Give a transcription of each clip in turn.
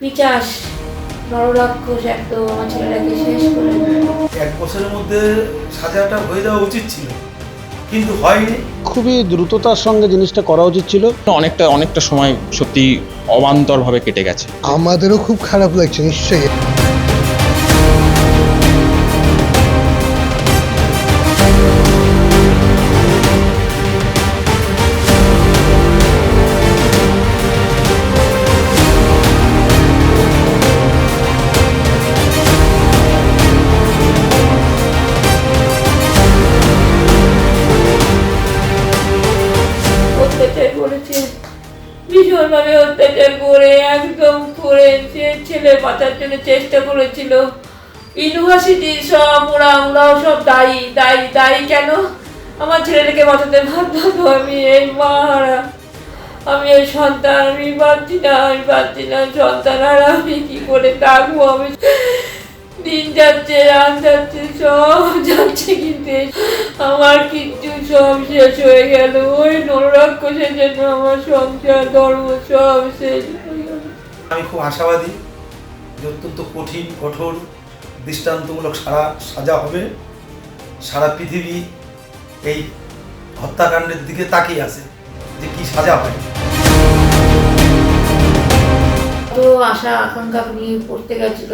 পিচাস নররাক্ষস একদম আমার ছেলেটাকে শেষ করে এক বছরের মধ্যে সাজাটা হয়ে যাওয়া উচিত ছিল কিন্তু হয়নি। খুবই দ্রুততার সঙ্গে জিনিসটা করা উচিত ছিল। অনেকটা অনেকটা সময় সত্যি অবান্তরভাবে কেটে গেছে। আমাদেরও খুব খারাপ লাগছে নিশ্চয়ই। ছেলে বাঁচার জন্য চেষ্টা করেছিল। ইউনিভার্সিটি সব, ওরা, ওরাও সব দায়ী দায়ী দায়ী কেন? আমার ছেলেটাকে বাঁচাতে ভাবতাম আমি, এই মারা আমি এই সন্তান, আমি পাচ্ছি না, আমি পাচ্ছি না, সন্তান, আর আমি কি করে থাকব? আমি দিন যাচ্ছে, রাত যাচ্ছে, সব যাচ্ছে কিন্তু আমার কিচ্ছু সব শেষ হয়ে গেল। ওই নররাক্ষসের জন্য আমার সংসার, ধর্ম সব শেষ হয়ে গেল। আমি খুব আশাবাদী যে অত্যন্ত কঠিন কঠোর দৃষ্টান্তমূলক সারা সাজা হবে। সারা পৃথিবী এই হত্যাকাণ্ডের দিকে তাকিয়ে আছে যে কি সাজা হয়। তো আশা আকাঙ্ক্ষা নিয়ে পড়তে গেছিল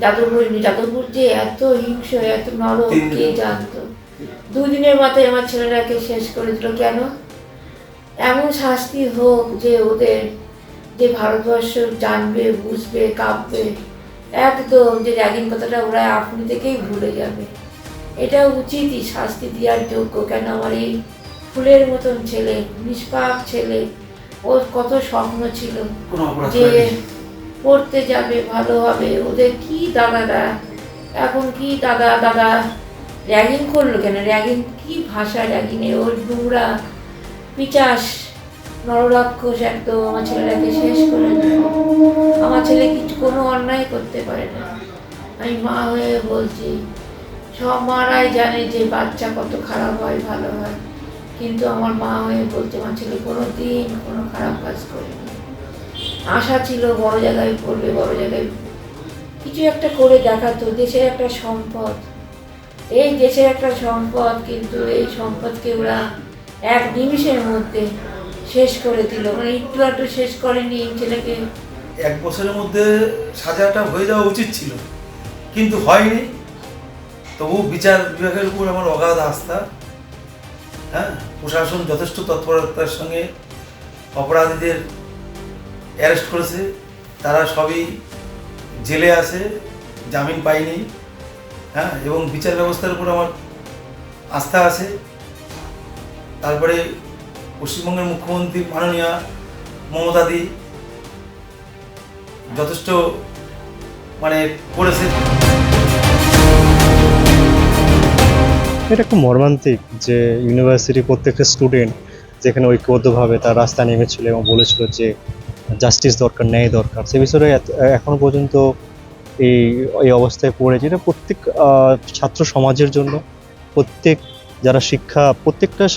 যাদবপুর যাদবপুর যে এত হিংস এত নরম কে। জানতো? দুদিনের মাথায় আমার ছেলেটাকে শেষ করে দিল। কেন? এমন শাস্তি হোক যে ওদের যে ভারতবর্ষ জানবে বুঝবে কাঁপবে একদম যে র্যাগিং কথাটা ওরা আপনি থেকেই ভুলে যাবে। এটা উচিতই শাস্তি দেওয়ার যোগ্য কেন আমার এই ফুলের মতন ছেলে নিষ্পাপ ছেলে ওর কত স্বপ্ন ছিল যে পড়তে যাবে ভালো হবে ওদের কি দাদারা? এখন কি দাদা দাদা র্যাগিং করল কেন? র্যাগিং কি ভাষা র্যাগিংয়ে ওর নোংরা পিচাস নররাক্ষস একদম আমার ছেলেটাকে শেষ করে দিল। আমার ছেলে কিছু কোনো অন্যায় করতে পারে না। আমি মা হয়ে বলছি, সব মারাই জানে যে বাচ্চা কত খারাপ হয়, ভালো হয়। কিন্তু আমার মা হয়ে বলছে, আমার ছেলে কোনো দিন কোনো খারাপ কাজ করেনি আশা ছিল বড় জায়গায় পড়বে, বড় জায়গায় কিছু একটা করে দেখাতো, দেশের একটা সম্পদ। এই দেশের একটা সম্পদ, কিন্তু এই সম্পদকে ওরা এক নিমিষের মধ্যে শেষ করে দিল। মানে একটু একটু শেষ করেনি এই ছেলেকে। এক বছরের মধ্যে সাজাটা হয়ে যাওয়া উচিত ছিল। কিন্তু হয়নি। তবু বিচার বিভাগের উপর আমার অগাধ আস্থা। হ্যাঁ? প্রশাসন যথেষ্ট তৎপরতার সঙ্গে অপরাধীদের অ্যারেস্ট করেছে। তারা সবই জেলে আছে, জামিন পায়নি। হ্যাঁ? এবং বিচার ব্যবস্থার উপর আমার আস্থা আছে। তারপরে পশ্চিমবঙ্গের মুখ্যমন্ত্রী মাননীয়া মমতাদি যথেষ্ট মানে করেছে। এটা খুব মর্মান্তিক যে ইউনিভার্সিটি প্রত্যেকটা স্টুডেন্ট যেখানে ঐক্যবদ্ধভাবে তার রাস্তা নেমেছিল এবং বলেছিল যে জাস্টিস দরকার, ন্যায় দরকার, সে বিষয়ে এত- এখনও পর্যন্ত এই এই অবস্থায় পড়েছে। এটা প্রত্যেক ছাত্র সমাজের জন্য প্রত্যেক যারা শিক্ষা, প্রত্যেকটা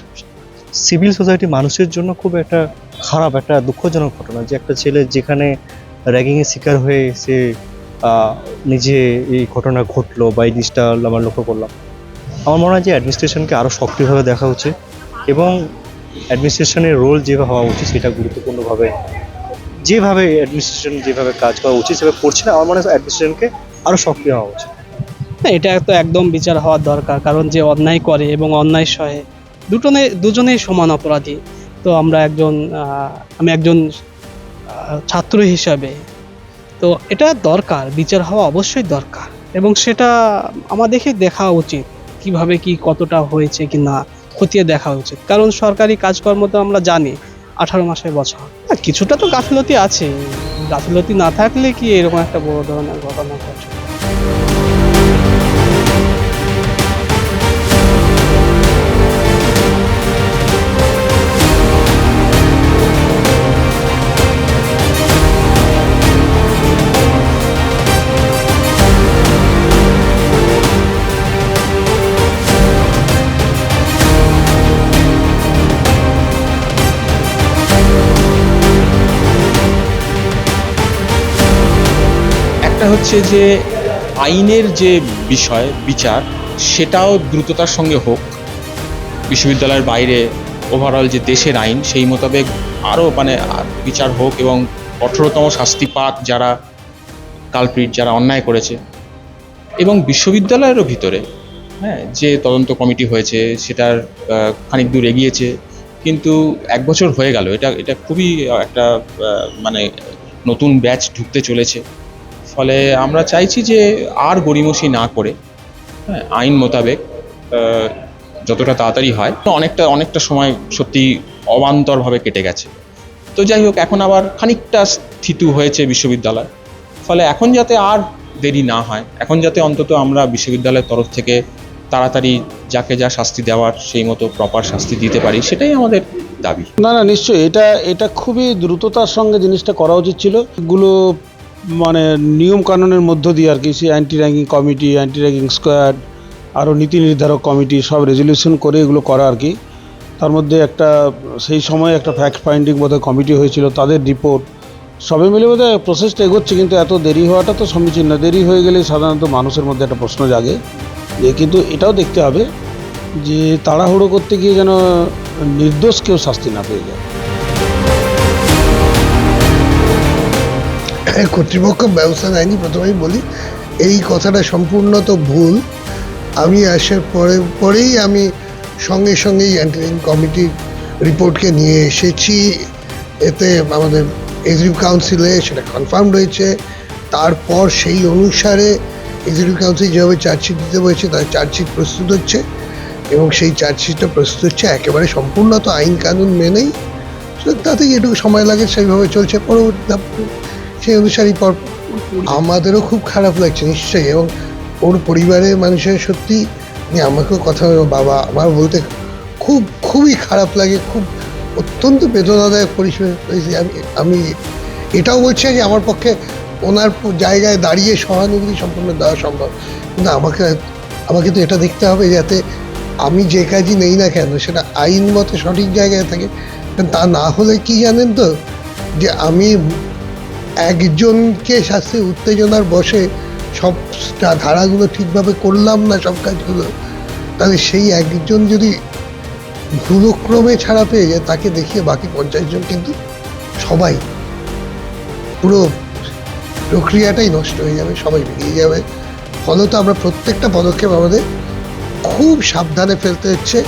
সিভিল সোসাইটি মানুষের জন্য খুব একটা খারাপ, একটা দুঃখজনক ঘটনা যে একটা ছেলে যেখানে র্যাগিংয়ের শিকার হয়ে সে নিজে এই ঘটনা ঘটলো বা এই জিনিসটা আমরা লক্ষ্য করলাম। আমার মনে হয় যে অ্যাডমিনিস্ট্রেশনকে আরও সক্রিয়ভাবে দেখা উচিত এবং অ্যাডমিনিস্ট্রেশনের রোল যেভাবে হওয়া উচিত সেটা গুরুত্বপূর্ণভাবে, যেভাবে অ্যাডমিনিস্ট্রেশন যেভাবে কাজ করা উচিত সেভাবে করছে না, আমার মনে হয় অ্যাডমিনিস্ট্রেশনকে আরও সক্রিয় হওয়া উচিত। এটা তো একদম বিচার হওয়ার দরকার, কারণ যে অন্যায় করে এবং অন্যায় সহে দুজনে দুজনেই সমান অপরাধী। তো আমরা একজন আমি একজন ছাত্র হিসাবে। তো এটা দরকার, বিচার হওয়া অবশ্যই দরকার। এবং সেটা আমাদেরকে দেখা উচিত, কীভাবে কি কতটা হয়েছে কি না খতিয়ে দেখা উচিত। কারণ সরকারি কাজকর্ম তো আমরা জানি, আঠারো মাসের বছর। কিছুটা তো গাফিলতি আছে। গাফিলতি না থাকলে কি এরকম একটা বড় ধরনের ঘটনা ঘটে একটা হচ্ছে যে আইনের যে বিষয়, বিচার, সেটাও দ্রুততার সঙ্গে হোক। বিশ্ববিদ্যালয়ের বাইরে ওভারঅল যে দেশের আইন, সেই মোতাবেক আরও মানে বিচার হোক এবং কঠোরতম শাস্তি পাক যারা কালপ্রিট, যারা অন্যায় করেছে এবং বিশ্ববিদ্যালয়েরও ভিতরে হ্যাঁ যে তদন্ত কমিটি হয়েছে, সেটার খানিক দূর এগিয়েছে, কিন্তু এক বছর হয়ে গেল। এটা এটা খুবই একটা মানে নতুন ব্যাচ ঢুকতে চলেছে। ফলে আমরা চাইছি যে আর গড়িমসি না করে হ্যাঁ আইন মোতাবেক যতটা তাড়াতাড়ি হয়, অনেকটা অনেকটা সময় সত্যি অবান্তরভাবে কেটে গেছে। তো যাই হোক, এখন আবার খানিকটা স্থিতু হয়েছে বিশ্ববিদ্যালয়। ফলে এখন যাতে আর দেরি না হয়, এখন যাতে অন্তত আমরা বিশ্ববিদ্যালয়ের তরফ থেকে তাড়াতাড়ি যাকে যা শাস্তি দেওয়ার, সেই মতো প্রপার শাস্তি দিতে পারি, সেটাই আমাদের দাবি। না না, নিশ্চয়ই। এটা এটা খুবই দ্রুততার সঙ্গে জিনিসটা করা উচিত ছিল। এগুলো মানে নিয়ম কানুনের মধ্য দিয়ে আর কি, সেই anti ranking committee anti ranking squad আরও নীতি নির্ধারক কমিটি সব রেজলিউশন করে এগুলো করা আর কি। তার মধ্যে একটা, সেই সময় একটা ফ্যাক্ট ফাইন্ডিং বোধহয় কমিটি হয়েছিল, তাদের রিপোর্ট সবে মিলে বোধহয় প্রসেসটা এগোচ্ছে, কিন্তু এত দেরি হওয়াটা তো সমীচীন না। দেরি হয়ে গেলে সাধারণত মানুষের মধ্যে একটা প্রশ্ন জাগে যে, কিন্তু এটাও দেখতে হবে যে, তাড়াহুড়ো করতে গিয়ে যেন নির্দোষ কেউ শাস্তি না পেয়ে যায়। কর্তৃপক্ষ ব্যবস্থা নেয়নি, প্রথমেই বলি। এই কথাটা সম্পূর্ণ তো ভুল। আমি আসার পরে, পরেই আমি সঙ্গে সঙ্গেই অ্যান্টিনিং কমিটির রিপোর্টকে নিয়ে এসেছি। এতে আমাদের এক্সিকিউটিভ কাউন্সিলে সেটা কনফার্ম রয়েছে তারপর সেই অনুসারে এক্সিকিউটিভ কাউন্সিল যেভাবে চার্জশিট দিতে বলেছে, তার চার্জশিট প্রস্তুত হচ্ছে। এবং সেই চার্জশিটটা প্রস্তুত হচ্ছে একেবারে সম্পূর্ণ তো আইন কানুন মেনেই। তাতে যেটুকু সময় লাগে সেইভাবে চলছে। পরবর্তী সেই অনুসারেই পর আমাদেরও খুব খারাপ লাগছে নিশ্চয়ই, এবং ওর পরিবারের মানুষের সত্যি নিয়ে আমাকেও কথা বাবা আমার বলতে খুব, খুবই খারাপ লাগে, খুব অত্যন্ত বেদনাদায়ক পরিষেবা। আমি আমি এটাও বলছি যে আমার পক্ষে ওনার জায়গায় দাঁড়িয়ে সহানুভূতি সম্পূর্ণ দেওয়া সম্ভব কিন্তু আমাকে আমাকে তো এটা দেখতে হবে যাতে আমি যে কাজই নেই না কেন, সেটা আইন মতে সঠিক জায়গায় থাকে তা না হলে কি জানেন তো, যে আমি একজনকে শাস্তি উত্তেজনার বসে সব ধারাগুলো ঠিকভাবে করলাম না সব কাজগুলো, তাহলে সেই একজন যদি ভুলক্রমে ছাড়া পেয়ে যায়, তাকে দেখিয়ে বাকি পঞ্চাশ জন কিন্তু সবাই পুরো প্রক্রিয়াটাই নষ্ট হয়ে যাবে, সবাই বেরিয়ে যাবে। ফলত আমরা প্রত্যেকটা পদক্ষেপ আমাদের খুব সাবধানে ফেলতে হচ্ছে।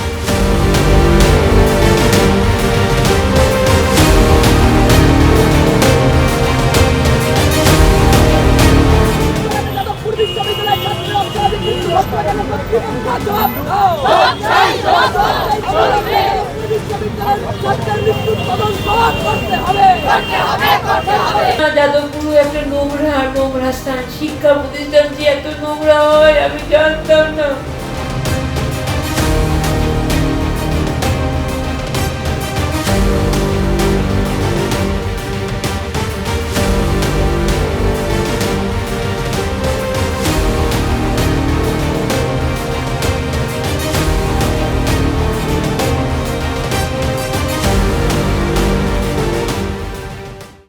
যাদবপুর একটা নোংরা নোংরা স্থান শিক্ষা প্রতিষ্ঠান যে এত নোংরা হয় আমি জানতাম না।